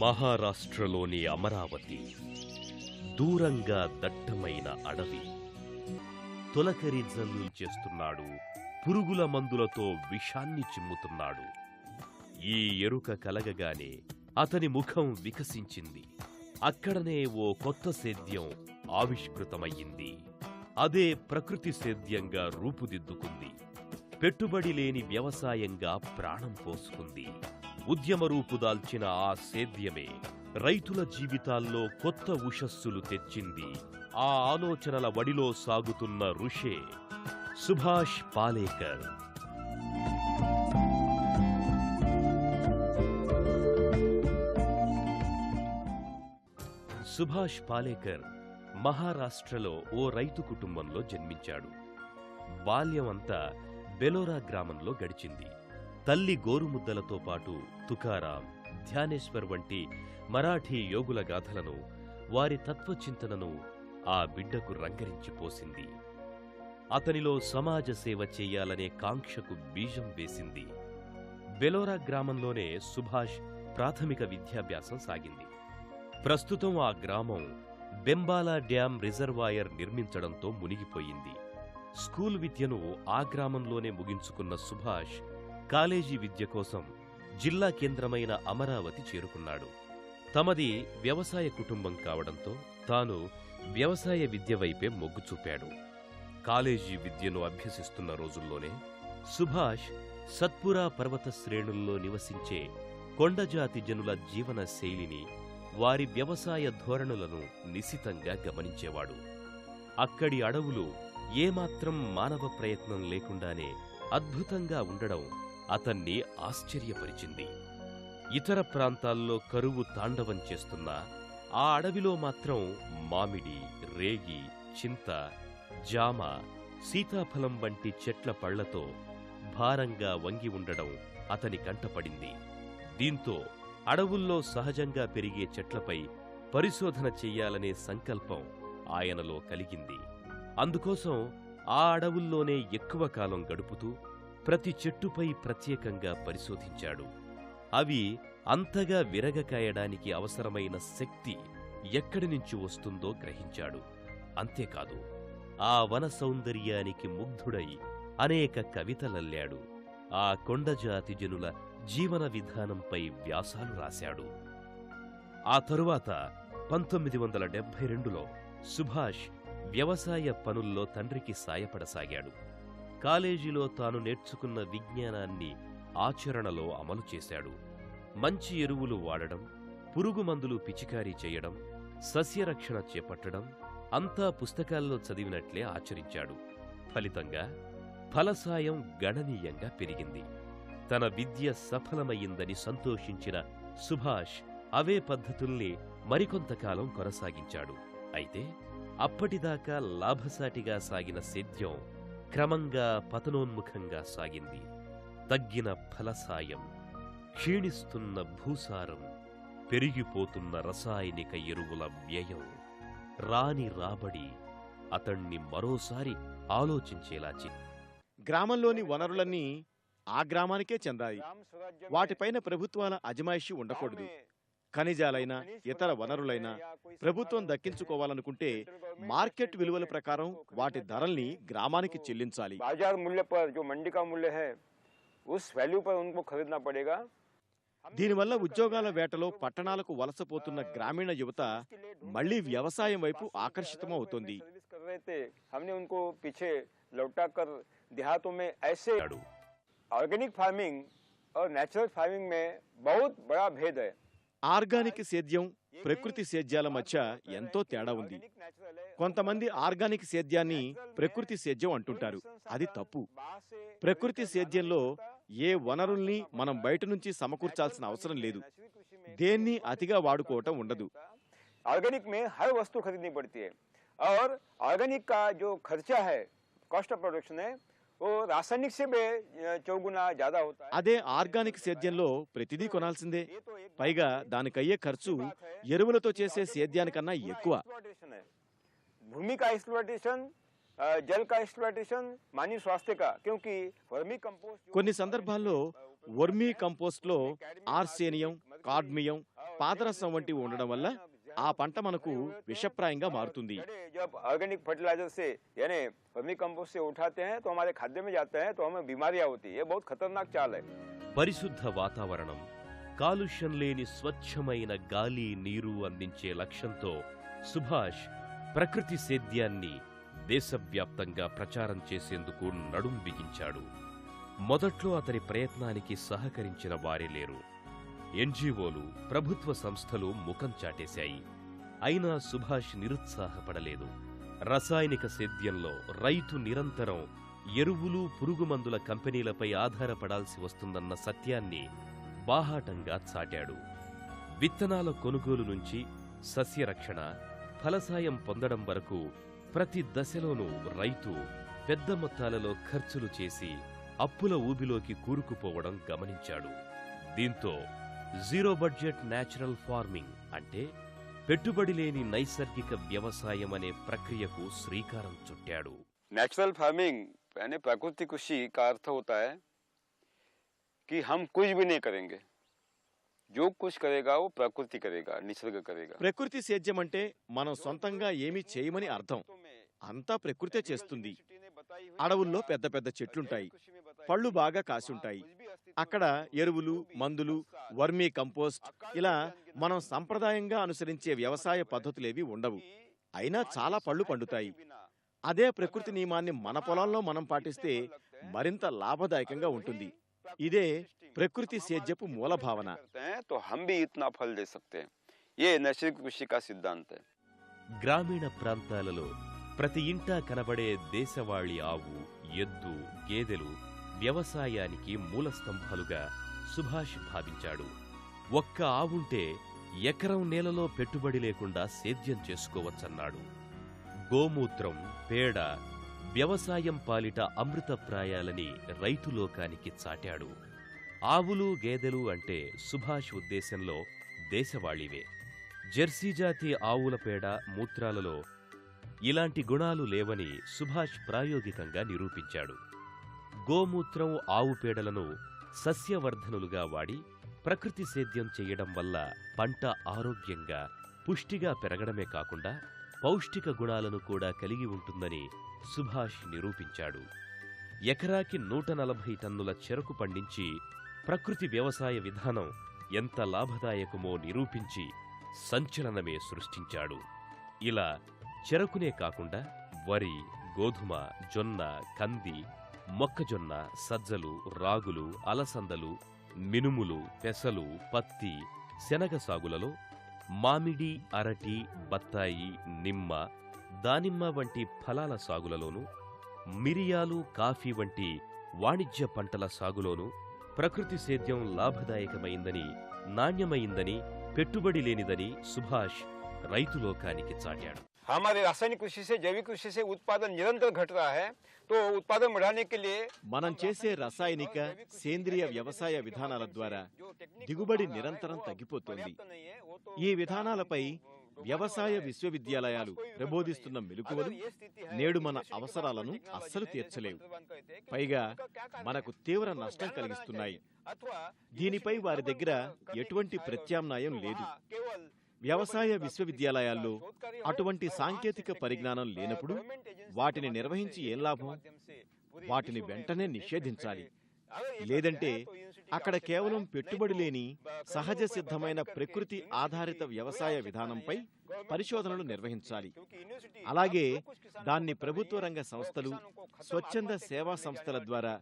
మహారాష్ట్రలోని అమరావతి. దూరంగా దట్టమైన అడవి. తొలకరి జల్లుంచేస్తున్నాడు పురుగుల మందులతో విషాన్ని చిమ్ముతున్నాడు. ఈ ఎరుక కలగగానే అతని ముఖం వికసించింది. అక్కడనే ఓ కొత్త సేద్యం ఆవిష్కృతమయ్యింది. అదే ప్రకృతి సేద్యంగా రూపుదిద్దుకుంది. పెట్టుబడి లేని వ్యవసాయంగా ప్రాణం పోసుకుంది. ఉద్యమ రూపుదాల్చిన ఆ సేద్యమే. రైతుల జీవితాల్లో కొత్త ఉషస్సులు తెచ్చింది. ఆ ఆలోచనల వడిలో సాగుతున్న ఋషే. సుభాష్ పాలేకర్. సుభాష్ పాలేకర్ మహారాష్ట్రలో ఓ రైతు కుటుంబంలో జన్మించాడు. బాల్యం అంతా బెలోరా గ్రామంలో గడిచింది. తల్లి గోరుముద్దలతో పాటు తుకారాం ధ్యానేశ్వర్ వంటి మరాఠీ యోగుల గాథలను వారి తత్వచింతనను ఆ బిడ్డకు రంగరించి పోసింది. అతనిలో సమాజ సేవ చెయ్యాలనే కాంక్షకు బీజం వేసింది. బెలోరా గ్రామంలోనే సుభాష్ ప్రాథమిక విద్యాభ్యాసం సాగింది. ప్రస్తుతం ఆ గ్రామం బెంబాలా డ్యాం రిజర్వాయర్ నిర్మించడంతో మునిగిపోయింది. స్కూల్ విద్యను ఆ గ్రామంలోనే ముగించుకున్న సుభాష్ కాలేజీ విద్య కోసం జిల్లా కేంద్రమైన అమరావతి చేరుకున్నాడు. తమది వ్యవసాయ కుటుంబం కావడంతో తాను వ్యవసాయ విద్య వైపే మొగ్గు చూపాడు. కాలేజీ విద్యను అభ్యసిస్తున్న రోజుల్లోనే సుభాష్ సత్పురా పర్వత శ్రేణుల్లో నివసించే కొండజాతి జనుల జీవన శైలిని వారి వ్యవసాయ ధోరణులను నిశితంగా గమనించేవాడు. అక్కడి అడవులు ఏమాత్రం మానవ ప్రయత్నం లేకుండానే అద్భుతంగా ఉండడం అతన్ని ఆశ్చర్యపరిచింది. ఇతర ప్రాంతాల్లో కరువు తాండవం చేస్తున్న ఆ అడవిలో మాత్రం మామిడి రేగి చింత జామ సీతాఫలం వంటి చెట్ల పళ్ళతో భారంగా వంగి ఉండడం అతని కంటపడింది. దీంతో అడవుల్లో సహజంగా పెరిగే చెట్లపై పరిశోధన చెయ్యాలనే సంకల్పం ఆయనలో కలిగింది. అందుకోసం ఆ అడవుల్లోనే ఎక్కువ కాలం గడుపుతూ ప్రతి చెట్టుపై ప్రత్యేకంగా పరిశోధించాడు. అవి అంతగా విరగకాయడానికి అవసరమైన శక్తి ఎక్కడి నుంచి వస్తుందో గ్రహించాడు. అంతేకాదు ఆ వన సౌందర్యానికి ముగ్ధుడై అనేక కవితలల్లాడు. ఆ కొండజాతి జనుల జీవన విధానంపై వ్యాసాలు రాశాడు. ఆ తరువాత పంతొమ్మిది వందల డెబ్బై రెండులో సుభాష్ వ్యవసాయ పనుల్లో తండ్రికి సాయపడసాగాడు. కాలేజీలో తాను నేర్చుకున్న విజ్ఞానాన్ని ఆచరణలో అమలు చేశాడు. మంచి ఎరువులు వాడడం పురుగు మందులు పిచికారీ చేయడం సస్యరక్షణ చేపట్టడం అంతా పుస్తకాల్లో చదివినట్లే ఆచరించాడు. ఫలితంగా ఫలసాయం గణనీయంగా పెరిగింది. తన విద్య సఫలమయ్యిందని సంతోషించిన సుభాష్ అవే పద్ధతుల్ని మరికొంతకాలం కొనసాగించాడు. అయితే అప్పటిదాకా లాభసాటిగా సాగిన సేద్యం క్రమంగా పతనోన్ముఖంగా సాగింది. తగ్గిన ఫలసాయం క్షీణిస్తున్న భూసారం పెరిగిపోతున్న రసాయనిక ఎరువుల వ్యయం రాని రాబడి అతణ్ణి మరోసారి ఆలోచించేలా గ్రామంలోని వనరులన్నీ ఆ గ్రామానికే చెందాయి. వాటిపైన ప్రభుత్వాల అజమాయిషీ ఉండకూడదు. ఖనిజాలైన ఇతర వనరులైనా ప్రభుత్వం దక్కించుకోవాలనుకుంటే మార్కెట్ విలువల ప్రకారం వాటి ధరల్ని గ్రామానికి చెల్లించాలి बाजार मूल्य पर जो मंडी का मूल्य है उस वैल्यू पर उनको खरीदना पड़ेगा దీనివల్ల ఉద్యోగాల వేటలో పట్టణాలకు వలసపోతున్న గ్రామీణ యువత మళ్లీ వ్యవసాయం వైపు ఆకర్షితమవుతోంది सर्विस कर रहे थे हमने उनको पीछे लौटा कर देहातों में ऐसे ऑर्गेनिक फार्मिंग और नेचुरल फार्मिंग में बहुत बड़ा भेद है ఆర్గానిక్ సేద్యం ప్రకృతి సేద్యాల మధ్య ఎంతో తేడా ఉంది ऑर्गेनिक नेचुरल है కొంతమంది ఆర్గానిక్ సేద్యాన్ని ప్రకృతి సేద్యం అంటుంటారు అది తప్పు ప్రకృతి సేద్యంలో ఏ వనరుల్ని మనం బయట నుంచి సమకూర్చాల్సిన అవసరం లేదు దేన్ని అతిగా వాడుకోవటం ఉండదు ऑर्गेनिक में हर वस्तु खरीदनी पड़ती है और ऑर्गेनिक का जो खर्चा है कॉस्ट ऑफ प्रोडक्शन है वो रासायनिक से भी अ, चौगुना ज्यादा होता है అదే ఆర్గానిక్ సేద్యంలో ప్రతిదీ కొనాల్సిందే ये तो एक పైగా దానికయ్యే ఖర్చు ఎరువులతో చేసే సేద్యానికన్నా ఎక్కువ एक्सप्लॉयटेशन है भूमि का एक्सप्लॉयटेशन अ, जल का एक्सप्लॉयटेशन मानव स्वास्थ्य का क्योंकि वर्मी कंपोस्ट కొన్ని సందర్భాల్లో వర్మీ కంపోస్ట్ లో ఆర్సేనియం కాడ్మియం పాదరసం వంటివి ఉండడం వల్ల ఆ పంట మనకు విషప్రాయంగా మారుతుంది. ఆర్గానిక్ ఫర్టిలైజర్స్ ఖతర్నాక్ పరిశుద్ధ వాతావరణం కాలుష్యం లేని స్వచ్ఛమైన గాలి నీరు అందించే లక్ష్యంతో సుభాష్ ప్రకృతి సేద్యాన్ని దేశవ్యాప్తంగా ప్రచారం చేసేందుకు నడుం బిగించాడు. మొదట్లో అతని ప్రయత్నానికి సహకరించిన వారే లేరు. ఎన్జీఓలు ప్రభుత్వ సంస్థలు ముఖం చాటేశాయి. అయినా సుభాష్ నిరుత్సాహపడలేదు. రసాయనిక సేద్యంలో రైతు నిరంతరం ఎరువులు పురుగుమందుల కంపెనీలపై ఆధారపడాల్సి వస్తుందన్న సత్యాన్ని బాహాటంగా చాటాడు. విత్తనాల కొనుగోలు నుంచి సస్యరక్షణ ఫలసాయం పొందడం వరకు ప్రతి దశలోనూ రైతు పెద్ద మొత్తాలలో ఖర్చులు చేసి అప్పుల ఊబిలోకి కూరుకుపోవడం గమనించాడు. దీంతో జీరో బడ్జెట్ నేచురల్ ఫార్మింగ్ అంటే పెట్టుబడి లేని నైసర్గిక వ్యవసాయం అనే ప్రక్రియకు శ్రీకారం చుట్టాడు नेचुरल फार्मिंग यानी प्राकृतिक कृषि का अर्थ होता है कि हम कुछ भी नहीं करेंगे जो कुछ करेगा वो प्रकृति करेगा निसर्ग करेगा ప్రకృతి సేద్యం అంటే మనం సొంతంగా ఏమీ చేయమని అర్థం అంతా ప్రకృతే చేస్తుంది అడవుల్లో పెద్ద పెద్ద చెట్లుంటాయి పళ్ళు బాగా కాసుంటాయి అక్కడ ఎరువులు మందులు వర్మీ కంపోస్ట్ ఇలా మనం సంప్రదాయంగా అనుసరించే వ్యవసాయ పద్ధతులేవి ఉండవు. అయినా చాలా పళ్ళు పండుతాయి. అదే ప్రకృతి నియమాన్ని మన పొలాల్లో మనం పాటిస్తే మరింత లాభదాయకంగా ఉంటుంది. ఇదే ప్రకృతి సేద్యపు మూల భావన. గ్రామీణ ప్రాంతాలలో ప్రతి ఇంటా కనబడే దేశవాళి ఆవు ఎద్దు గేదెలు వ్యవసాయానికి మూల స్తంభాలుగా సుభాష్ భావించాడు. ఒక్క ఆవుంటే ఎకరం నేలలో పెట్టుబడి లేకుండా సేద్యం చేసుకోవచ్చన్నాడు. గోమూత్రం పేడ వ్యవసాయం పాలిట అమృతప్రాయాలని రైతులోకానికి చాటాడు. ఆవులు గేదెలు అంటే సుభాష్ ఉద్దేశంలో దేశవాళీవే. జెర్సీ జాతి ఆవుల పేడ మూత్రాలలో ఇలాంటి గుణాలు లేవని సుభాష్ ప్రాయోగికంగా నిరూపించాడు. గోమూత్రం ఆవు పేడలను సస్యవర్ధనులుగా వాడి ప్రకృతి సేద్యం చేయడం వల్ల పంట ఆరోగ్యంగా పుష్టిగా పెరగడమే కాకుండా పౌష్టిక గుణాలను కూడా కలిగి ఉంటుందని సుభాష్ నిరూపించాడు. ఎకరాకి నూట నలభై టన్నుల చెరకు పండించి ప్రకృతి వ్యవసాయ విధానం ఎంత లాభదాయకమో నిరూపించి సంచలనమే సృష్టించాడు. ఇలా చెరకునే కాకుండా వరి గోధుమ జొన్న కంది మొక్కజొన్న సజ్జలు రాగులు అలసందలు మినుములు పెసలు పత్తి శనగ సాగులలో మామిడి అరటి బత్తాయి నిమ్మ దానిమ్మ వంటి ఫలాల సాగులలోనూ మిరియాలు కాఫీ వంటి వాణిజ్య పంటల సాగులోనూ ప్రకృతి సేద్యం లాభదాయకమైందని నాణ్యమైందని పెట్టుబడి లేనిదని సుభాష్ రైతులోకానికి చాటాడు. हमारे रासायनिक कृषि से जैविक कृषि से उत्पादन निरंतर घट रहा है तो उत्पादन बढ़ाने के लिए మనం చేసే రసాయనిక సేంద్రియ వ్యవసాయ విధానాల ద్వారా దిగుబడి నిరంతరం తగ్గిపోతోంది ఈ విధానాలపై వ్యవసాయ విశ్వవిద్యాలయాలు ప్రబోధిస్తున్న మెలకువలు నేడు మన అవసరాలను అస్సలు తీర్చలేవు పైగా మనకు తీవ్ర నష్టం కలిగిస్తున్నాయి దీనిపై వారి దగ్గర ఎటువంటి ప్రత్యామ్నాయం లేదు వ్యవసాయ విశ్వవిద్యాలయాల్లో అటువంటి సాంకేతిక పరిజ్ఞానం లేనప్పుడు వాటిని నిర్వహించి ఏం లాభం? వాటిని వెంటనే నిషేధించాలి. లేదంటే అక్కడ కేవలం పెట్టుబడి లేని సహజ సిద్ధమైన ప్రకృతి ఆధారిత వ్యవసాయ విధానంపై పరిశోధనలు నిర్వహించాలి. అలాగే దాన్ని ప్రభుత్వ రంగ సంస్థలు స్వచ్ఛంద సేవా సంస్థల ద్వారా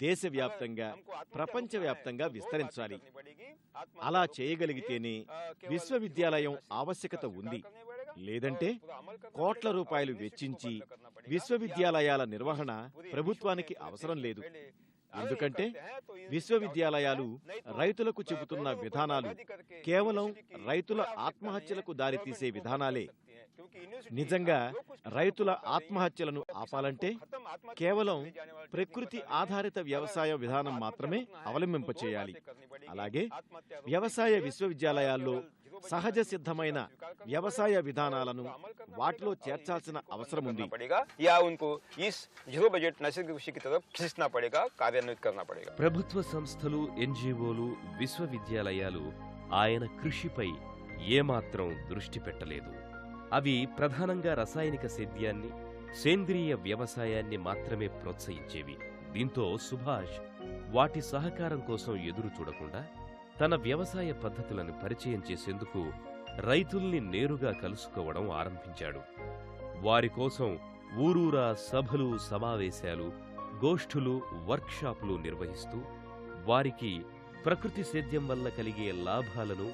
దేశవ్యాప్తంగా ప్రపంచవ్యాప్తంగా విస్తరించాలి. అలా చేయగలిగితేనే విశ్వవిద్యాలయం ఆవశ్యకత ఉంది. లేదంటే కోట్ల రూపాయలు వెచ్చించి విశ్వవిద్యాలయాల నిర్వహణ ప్రభుత్వానికి అవసరం లేదు. ఎందుకంటే విశ్వవిద్యాలయాలు రైతులకు చెబుతున్న విధానాలు కేవలం రైతుల ఆత్మహత్యలకు దారితీసే విధానాలే. నిజంగా రైతుల ఆత్మహత్యలను ఆపాలంటే కేవలం ప్రకృతి ఆధారిత వ్యవసాయ విధానం మాత్రమే అవలంబింపచేయాలి. అలాగే వ్యవసాయ విశ్వవిద్యాలయాల్లో సహజ సిద్ధమైన వ్యవసాయ విధానాలను వాటిలో చేర్చాల్సిన అవసరం ఉంది. ప్రభుత్వ సంస్థలు ఎన్జిఓలు విశ్వవిద్యాలయాలు ఆయన కృషిపై ఏమాత్రం దృష్టి పెట్టలేదు. అవి ప్రధానంగా రసాయనిక సేద్యాన్ని సేంద్రియ వ్యవసాయాన్ని మాత్రమే ప్రోత్సహించేవి. దీంతో సుభాష్ వాటి సహకారం కోసం ఎదురు చూడకుండా తన వ్యవసాయ పద్ధతులను పరిచయం చేసేందుకు రైతుల్ని నేరుగా కలుసుకోవడం ఆరంభించాడు. వారి కోసం ఊరూరా సభలు సమావేశాలు గోష్ఠులు వర్క్షాపులు నిర్వహిస్తూ వారికి ప్రకృతి సేద్యం వల్ల కలిగే లాభాలను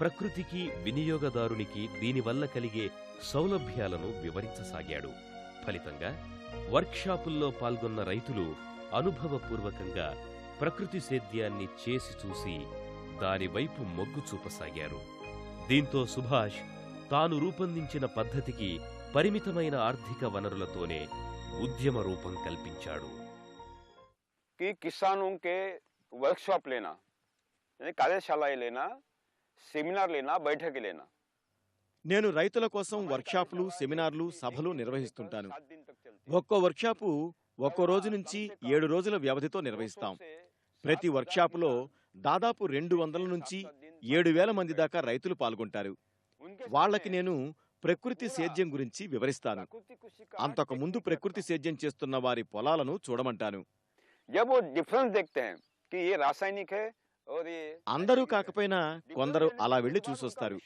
ప్రకృతికి వినియోగదారునికి దీనివల్ల కలిగే సౌలభ్యాలను వివరించసాగాడు. ఫలితంగా వర్క్షాపుల్లో పాల్గొన్న రైతులు అనుభవపూర్వకంగా ప్రకృతి సేద్యాన్ని చేసి చూసి దానివైపు మొగ్గు చూపసాగారు దీంతో సుభాష్ తాను రూపొందించిన పద్ధతికి పరిమితమైన ఆర్థిక వనరులతోనే ఉద్యమ రూపం కల్పించాడు कि किसानों के वर्कशॉप लेना यानी कार्यशालाएं लेना सेमिनार लेना बैठकें लेना నేను రైతుల కోసం వర్క్షాపులు సెమినార్లు సభలు నిర్వహిస్తుంటాను ఒక్కో వర్క్షాపు ఒక్కో రోజు నుంచి ఏడు రోజుల వ్యవధితో నిర్వహిస్తాం ప్రతి వర్క్షాపులో దాదాపు రెండు వందల నుంచి ఏడు వేల మంది దాకా రైతులు పాల్గొంటారు. వాళ్ళకి నేను ప్రకృతి సేద్యం గురించి వివరిస్తాను. అంతకు ముందు ప్రకృతి సేద్యం చేస్తున్న వారి పొలాలను చూడమంటాను. జబ్ డిఫరెన్స్ దేఖతే రాసాయనిక అందరూ కాకపోయినా కొందరు అలా వెళ్ళి చూసొస్తారు.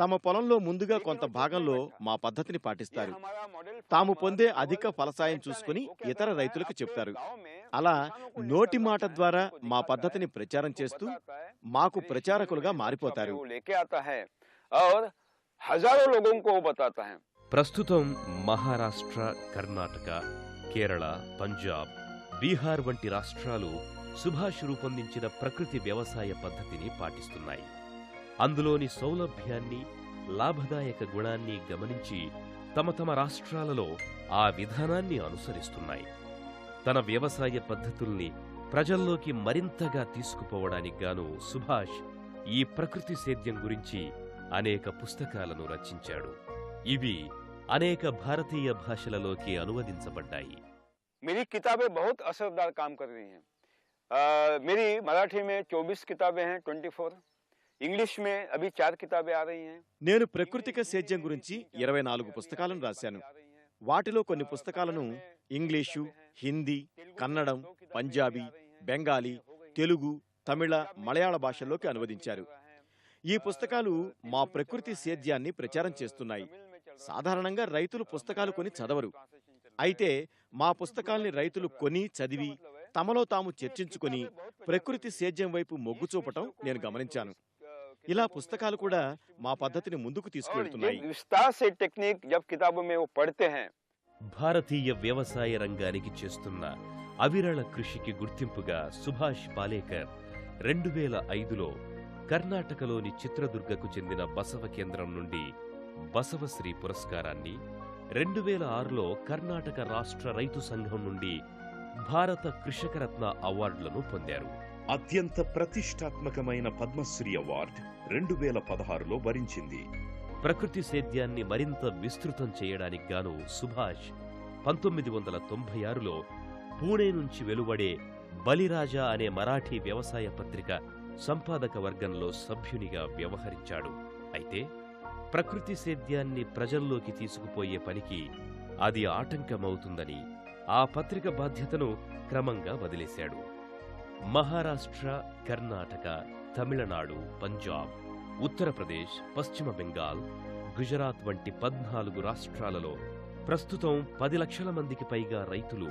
తమ పొలంలో ముందుగా కొంత భాగంలో మా పద్ధతిని పాటిస్తారు. తాము పొందే అధిక ఫలసాయం చూసుకుని ఇతర రైతులకు చెప్తారు అలా నోటి మాట ద్వారా మా పద్ధతిని ప్రచారం చేస్తూ మాకు ప్రచారకులుగా మారిపోతారు. ప్రస్తుతం మహారాష్ట్ర కర్ణాటక కేరళ పంజాబ్ బీహార్ వంటి రాష్ట్రాలు సుభాష్ రూపొందించిన ప్రకృతి వ్యవసాయ పద్ధతిని పాటిస్తున్నాయి అందులోని సౌలభ్యాన్ని లాభదాయక గుణాన్ని గమనించి తమ తమ రాష్ట్రాలలో ఆ విధానాన్ని అనుసరిస్తున్నాయి తన వ్యవసాయ పద్ధతుల్ని ప్రజల్లోకి మరింతగా తీసుకుపోవడానికి గాను సుభాష్ ఈ ప్రకృతి సేద్యం గురించి అనేక పుస్తకాలను రచించాడు ఇవి అనేక భారతీయ భాషలలోకి అనువదించబడ్డాయి मेरी किताबें बहुत असरदार काम कर रही हैं अ, मेरी मराठी में 24 किताबें हैं 24 इंग्लिश में अभी चार किताबें आ रही हैं నేను ప్రకృతిక సేద్యం గురించి ఇరవై నాలుగు పుస్తకాలను రాశాను వాటిలో కొన్ని పుస్తకాలను ఇంగ్లీషు హిందీ కన్నడం పంజాబీ బెంగాలీ తెలుగు తమిళ మలయాళ భాషల్లోకి అనువదించారు ఈ పుస్తకాలు మా ప్రకృతి సేద్యాన్ని ప్రచారం చేస్తున్నాయి సాధారణంగా రైతులు పుస్తకాలు కొని చదవరు అయితే మా పుస్తకాల్ని రైతులు కొని చదివి తమలో తాము చర్చించుకొని ప్రకృతి సేద్యం వైపు మొగ్గు చూపటం నేను గమనించాను. ఇలా పుస్తకాలు కూడా మా పద్ధతిని ముందుకు తీసుకువెళ్తున్నాయి. భారతీయ వ్యవసాయ రంగానికి చేస్తున్న అవిరళ కృషికి గుర్తింపుగా సుభాష్ పాలేకర్ రెండు వేల ఐదులో కర్ణాటకలోని చిత్రదుర్గకు చెందిన బసవ కేంద్రం నుండి బసవశ్రీ పురస్కారాన్ని రెండు వేల ఆరులో కర్ణాటక రాష్ట్ర రైతు సంఘం నుండి భారత కృషకరత్న అవార్డులను పొందారు. అత్యంత ప్రతిష్టాత్మకమైన పద్మశ్రీ అవార్డ్ రెండు వేల పదహారులో వరించింది. ప్రకృతి సేద్యాన్ని మరింత విస్తృతం చేయడానికి గాను సుభాష్ పంతొమ్మిది వందల తొంభై ఆరులో పూణే నుంచి వెలువడే బలిరాజా అనే మరాఠీ వ్యవసాయ పత్రిక సంపాదక వర్గంలో సభ్యునిగా వ్యవహరించాడు. అయితే ప్రకృతి సేద్యాన్ని ప్రజల్లోకి తీసుకుపోయే పనికి అది ఆటంకమవుతుందని ఆ పత్రిక బాధ్యతను క్రమంగా వదిలేశాడు. మహారాష్ట్ర కర్ణాటక తమిళనాడు పంజాబ్ ఉత్తరప్రదేశ్ పశ్చిమ బెంగాల్ గుజరాత్ వంటి పద్నాలుగు రాష్ట్రాలలో ప్రస్తుతం పది లక్షల మందికి పైగా రైతులు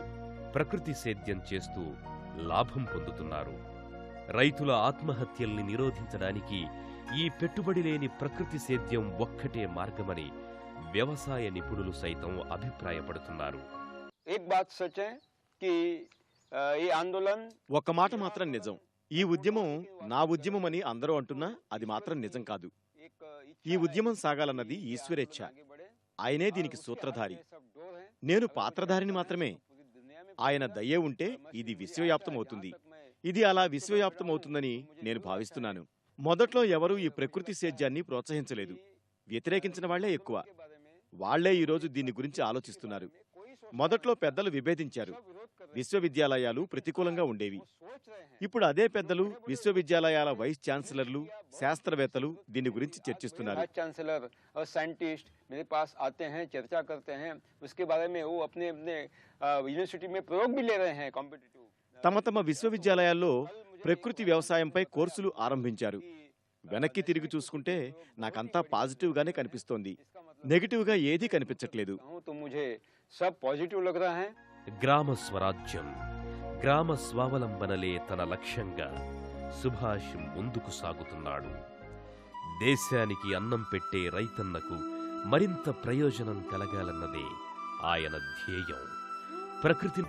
ప్రకృతి సేద్యం చేస్తూ లాభం పొందుతున్నారు. రైతుల ఆత్మహత్యల్ని నిరోధించడానికి ఈ పెట్టుబడి లేని ప్రకృతి సేద్యం ఒక్కటే మార్గమని వ్యవసాయ నిపుణులు సైతం అభిప్రాయపడుతున్నారు. ఒక్క మాట మాత్రం నిజం. ఈ ఉద్యమం నా ఉద్యమం అని అందరూ అంటున్నా అది మాత్రం నిజం కాదు. ఈ ఉద్యమం సాగాలన్నది ఈశ్వరేచ్ఛ. ఆయనే దీనికి సూత్రధారి. నేను పాత్రధారిని మాత్రమే. ఆయన దయ్యే ఉంటే ఇది విశ్వవ్యాప్తం అవుతుంది. ఇది అలా విశ్వవ్యాప్తం అవుతుందని నేను భావిస్తున్నాను. మొదట్లో ఎవరూ ఈ ప్రకృతి సేద్యాన్ని ప్రోత్సహించలేదు. వ్యతిరేకించిన వాళ్ళే ఎక్కువ. వాళ్ళే ఈరోజు దీని గురించి ఆలోచిస్తున్నారు. మొదట్లో పెద్దలు విభేదించారు విశ్వవిద్యాలయాలు ప్రతికూలంగా ఉండేవి ఇప్పుడు అదే పెద్దలు విశ్వవిద్యాలయాల వైస్ ఛాన్సలర్లు శాస్త్రవేత్తలు దీని గురించి చర్చిస్తున్నారు वाइस चांसलर और साइंटिस्ट मेरे पास आते हैं चर्चा करते हैं उसके बारे में वो अपने अपने अ, यूनिवर्सिटी में प्रयोग भी ले रहे हैं कॉम्पिटिटिव తమ తమ విశ్వవిద్యాలయాల్లో ప్రకృతి వ్యవసాయంపై కోర్సులు ఆరంభించారు వెనక్కి తిరిగి చూసుకుంటే నాకంతా పాజిటివ్ గానే కనిపిస్తోంది నెగిటివ్ గా ఏదీ కనిపించట్లేదు సబ్ పాజిటివ్ లగ్ రహా గ్రామ స్వరాజ్యం గ్రామ స్వావలంబనలే తన లక్ష్యంగా సుభాష్ ముందుకు సాగుతున్నాడు. దేశానికి అన్నం పెట్టే రైతన్నకు మరింత ప్రయోజనం కలగాలన్నదే ఆయన ధ్యేయం. ప్రకృతి